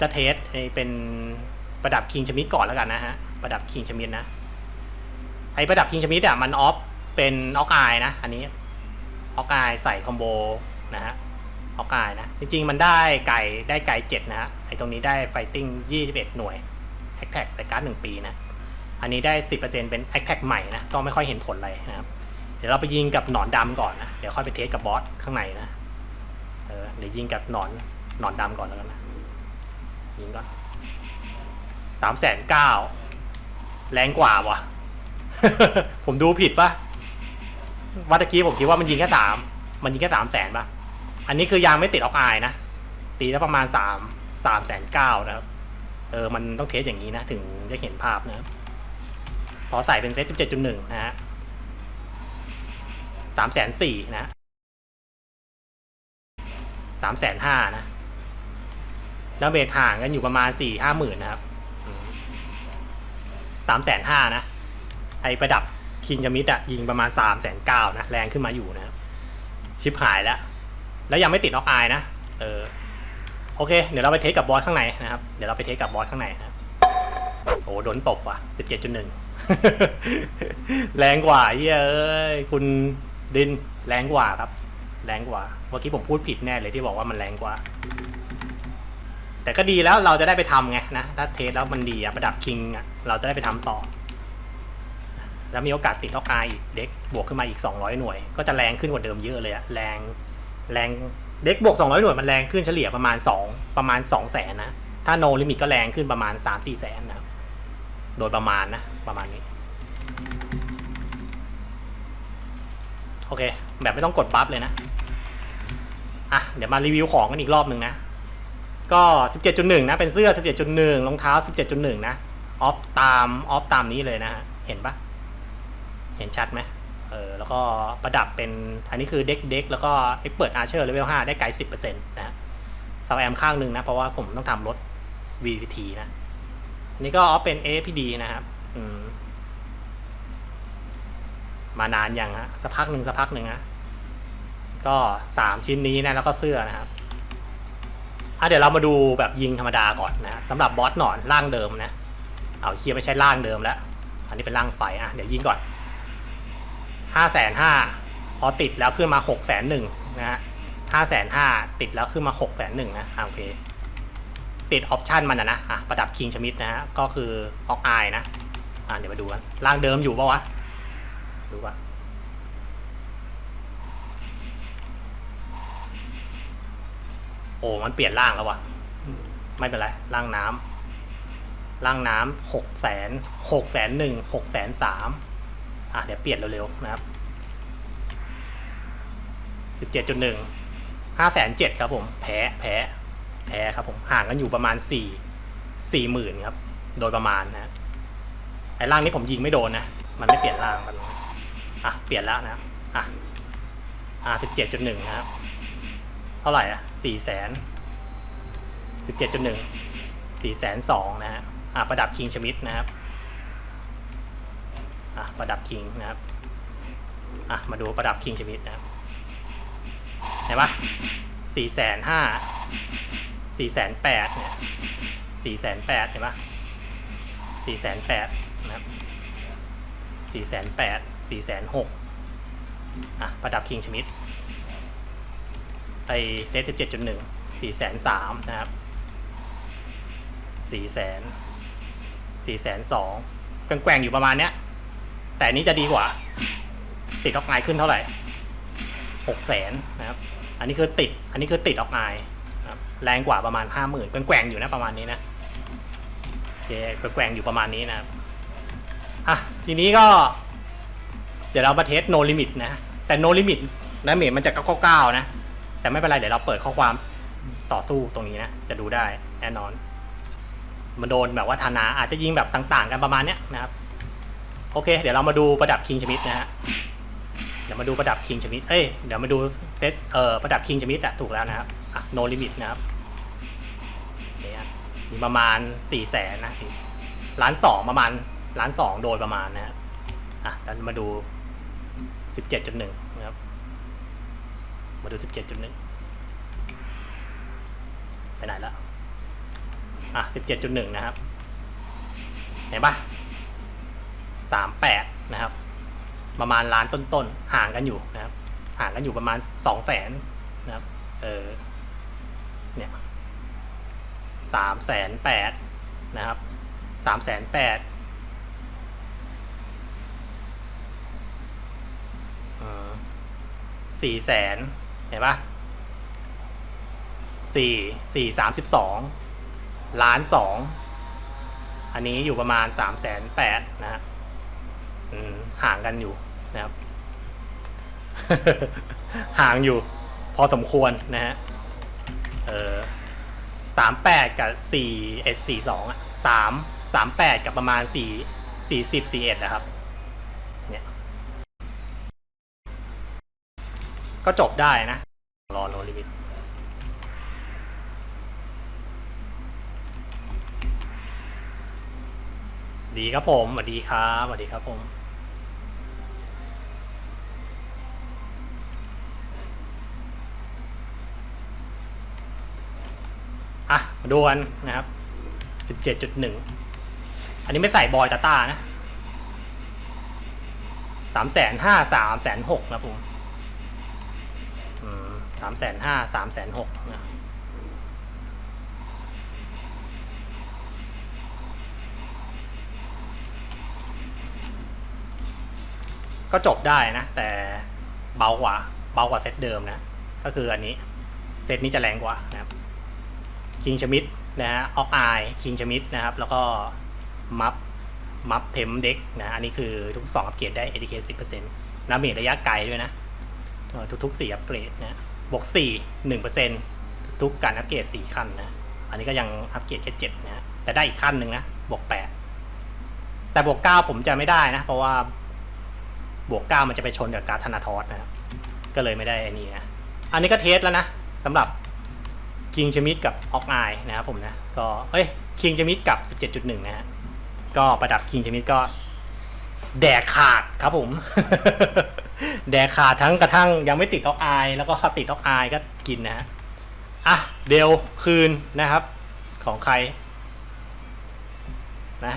จะเทสไอ้เป็นประดับคิงชมิดก่อนแล้วกันนะฮะ ประดับคิงชมิดนะ ไอประดับคิงชมิดอะมันออฟเป็นออกอายนะ อันนี้ออกอายใส่คอมโบนะฮะออกอายนะ จริงๆมันได้ไก่ได้ไก่เจ็ดนะฮะ ไอตรงนี้ได้ไฟติ้งยี่สิบเอ็ดหน่วยแอคแท็กแต่การ์ดหนึ่งปีนะ อันนี้ได้สิบเปอร์เซ็นเป็นแอคแท็กใหม่นะ ก็ไม่ค่อยเห็นผลอะไรนะครับ เดี๋ยวเราไปยิงกับหนอนดำก่อนนะ เดี๋ยวค่อยไปเทสกับบอสข้างในนะ เออ เดี๋ยวยิงกับหนอนหนอนดำก่อนแล้วกันนะ ยิงก่อนสามแสนเก้าแรงกว่าวะผมดูผิดปะวัตะกี้ผมคิดว่ามันยิงแค่สามมันยิงแค่สามแสนปะอันนี้คือยางไม่ติดออกอายนะ ตีแล้วประมาณสามสามแสนเก้านะครับ เออ มันต้องเทสอย่างนี้นะ ถึงจะเห็นภาพนะครับ พอใส่เป็นเซตสิบเจ็ดจุดหนึ่งนะฮะสามแสนสี่นะสามแสนห้านะ แล้วเบทห่างกันอยู่ประมาณสี่ห้าหมื่นนะครับสามแสนห้านะ ไอประดับคิงจามิดอะยิงประมาณสามแสนเก้านะ แรงขึ้นมาอยู่นะครับ ชิปหายแล้ว แล้วยังไม่ติดออกอายนะ เออ โอเค เดี๋ยวเราไปเทสกับบอสข้างในนะครับ เดี๋ยวเราไปเทสกับบอสข้างในนะครับโอ้โดนตบว่ะสิบเจ็ดจุดหนึ่งแรงกว่าเย้ยคุณดินแรงกว่าครับ แรงกว่า เมื่อกี้ผมพูดผิดแน่เลยที่บอกว่ามันแรงกว่า แต่ก็ดีแล้วเราจะได้ไปทำไงนะ ถ้าเทสแล้วมันดีอะประดับคิงอะเราจะได้ไปทำต่อ แล้วมีโอกาสติดออกออีกเด็กบวกขึ้นมาอีก 200 หน่วย ก็จะแรงขึ้นกว่าเดิมเยอะเลยอะแรงแรงเด็กบวก 200 หน่วยมันแรงขึ้นเฉลี่ยประมาณ 2 ประมาณ2แสนนะ ถ้าโนลิมิตก็แรงขึ้นประมาณ 3-4แสนนะโดยประมาณนะ ประมาณนี้ โอเค แบบไม่ต้องกดบัฟเลยนะ อะ เดี๋ยวมารีวิวของกันอีกรอบหนึ่งนะ ก็ 17.1 นะ เป็นเสื้อ 17.1รองเท้า 17.1 นะ ออฟตาม ออฟตามนี้เลยนะฮะ เห็นปะเห็นชัดไหมเออ แล้วก็ประดับเป็น อันนี้คือเด็กเด็กแล้วก็เอ็กเปิดอาร์เชอร์เลเวล5ได้ไกล 10%นะฮะซาวแอมข้างหนึ่งนะ เพราะว่าผมต้องทำรถ VCT นะนนี้ก็ออฟเป็น APD นะครับ อืม มานานยังฮะ สักพักหนึ่งสักพักหนึ่งฮะก็สามชิ้นนี้นะ แล้วก็เสื้อนะครับ อะเดี๋ยวเรามาดูแบบยิงธรรมดาก่อนนะสำหรับบอสหนอนร่างเดิมนะ เอาเคียไม่ใช่ร่างเดิมแล้ว อันนี้เป็นร่างไฟอะเดี๋ยวยิงก่อนห้าแสนห้าพอติดแล้วขึ้นมาหกแสนหนึ่งนะฮะห้าแสนห้าติดแล้วขึ้นมาหกแสนหนึ่งนะโอเค ติดออปชันมันนะนะอะประดับคิงชมิดนะฮะก็คือออกอายนะ อะเดี๋ยวมาดูกันร่างเดิมอยู่ปะวะดูว่า โอ้มันเปลี่ยนร่างแล้ววะไม่เป็นไรร่างน้ำร่างน้ำหกแสนหกแสนหนึ่งหกแสนสามอะเดี๋ยวเปลี่ยนเร็วๆนะครับสิบเจ็ดจุดหนึ่งห้าแสนเจ็ดครับผม แพ้แพ้แพ้ครับผมห่างกันอยู่ประมาณสี่สี่หมื่นครับ โดยประมาณนะไอ้ร่างนี้ผมยิงไม่โดนนะ มันไม่เปลี่ยนร่างมันอะ เปลี่ยนแล้วนะครับอะอะสิบเจ็ดจุดหนึ่งนะครับ เท่าไหร่อะ สี่แสนสิบเจ็ดจุดหนึ่งสี่แสนสองนะฮะอะประดับคิงชมิดนะครับอะประดับคิงนะครับอะมาดูประดับคิงชมิดนะครับเห็นปะสี่แสนห้าสี่แสนแปดเนี่ยสี่แสนแปดเห็นปะสี่แสนแปดนะครับสี่แสนแปดสี่แสนหกอะประดับคิงชมิด ไปเซตสิบเจ็ดจุดหนึ่งสี่แสนสามนะครับสี่แสนสี่แสนสองกแกว่งอยู่ประมาณเนี้ย แต่นี้จะดีกว่า ติดออกไลน์ขึ้นเท่าไหร่หกแสนนะครับ อันนี้คือติด อันนี้คือติดออกไลน์นะครับแรงกว่าประมาณห้าหมื่นแกว่งอยู่นะประมาณนี้นะโอเคแกว่งอยู่ประมาณนี้นะครับอะทีนี้ก็ เดี๋ยวเรามาเทส no limit นะ แต่ no limit นะเมจมันจะเก้าๆนะ แต่ไม่เป็นไรเดี๋ยวเราเปิดข้อความต่อสู้ตรงนี้นะ จะดูได้แน่นอน มันโดนแบบว่าธนาอาจจะยิงแบบต่าง ๆ กันประมาณเนี้ยนะครับ โอเค เดี๋ยวเรามาดูประดับคิงชมิดนะฮะเดี๋ยวมาดูประดับคิงชมิดเอ้ยเดี๋ยวมาดูเซตเอ่อประดับคิงชมิดอะถูกแล้วนะครับอะ no limit นะครับเนี่ยมีประมาณสี่แสนนะล้านสองประมาณล้านสองโดยประมาณนะครับอะแล้วมาดูสิบเจ็ดจุดหนึ่งนะครับ มาดู17.1ไปไหนแล้วอะสิบเจ็ดจุดหนึ่งนะครับ เห็นปะสามแปดนะครับ ประมาณล้านต้นๆ ห่างกันอยู่นะครับ ห่างกันอยู่ประมาณสองแสนนะครับ เออ เนี่ยสามแสนแปดนะครับสามแสนแปดสี่แสน เห็นปะสี่สี่สามสิบสองล้านสองอันนี้อยู่ประมาณสามแสนแปดนะฮะห่างกันอยู่นะครับ ห่างอยู่ พอสมควรนะฮะเออสามแปดกับสี่เอ็ดสี่สองอะสามสามแปดกับประมาณสี่สี่สิบสี่เอ็ดนะครับ เนี่ย ก็จบได้นะ รอโนลิมิตดีครับผมสวัสดีครับสวัสดีครับผมอะมาดูกันนะครับสิบเจ็ดจุดหนึ่งอันนี้ไม่ใส่บอยตาต้านะสามแสนห้าสามแสนหกนะผม สามแสนห้าสามแสนหกนะก็จบได้นะ แต่เบากว่าเบากว่าเซตเดิมนะ ก็คืออันนี้ เซตนี้จะแรงกว่านะครับคิงชมิดนะฮะออกไอคิงชมิดนะครับ แล้วก็มัฟมัฟเทมเด็กนะอันนี้คือทุกสองอัปเกรดได้ ATK 10%น้ำเมจระยะไกลด้วยนะ ทุกๆ4อัปเกรดนะ บวก4 1%ทุกการอัปเกรด4ขั้นนะ อันนี้ก็ยังอัปเกรดแค่7นะฮะแต่ได้อีกขั้นหนึ่งนะบวก8แต่บวก9ผมจะไม่ได้นะ เพราะว่าบวก9มันจะไปชนกับการธนาทอสนะก็เลยไม่ได้อันนี้นะ อันนี้ก็เทสแล้วนะสำหรับคิงชมิดกับออกไอนะครับผมนะ ก็เอ้ยคิงชมิดกับ 17.1 นะฮะก็ประดับคิงชมิดก็ แดกขาดครับผม แดกขาดทั้งกระทั่งยังไม่ติดออกอาย แล้วก็ติดออกอายก็กินนะฮะอะเดลคืนนะครับ ของใครนะ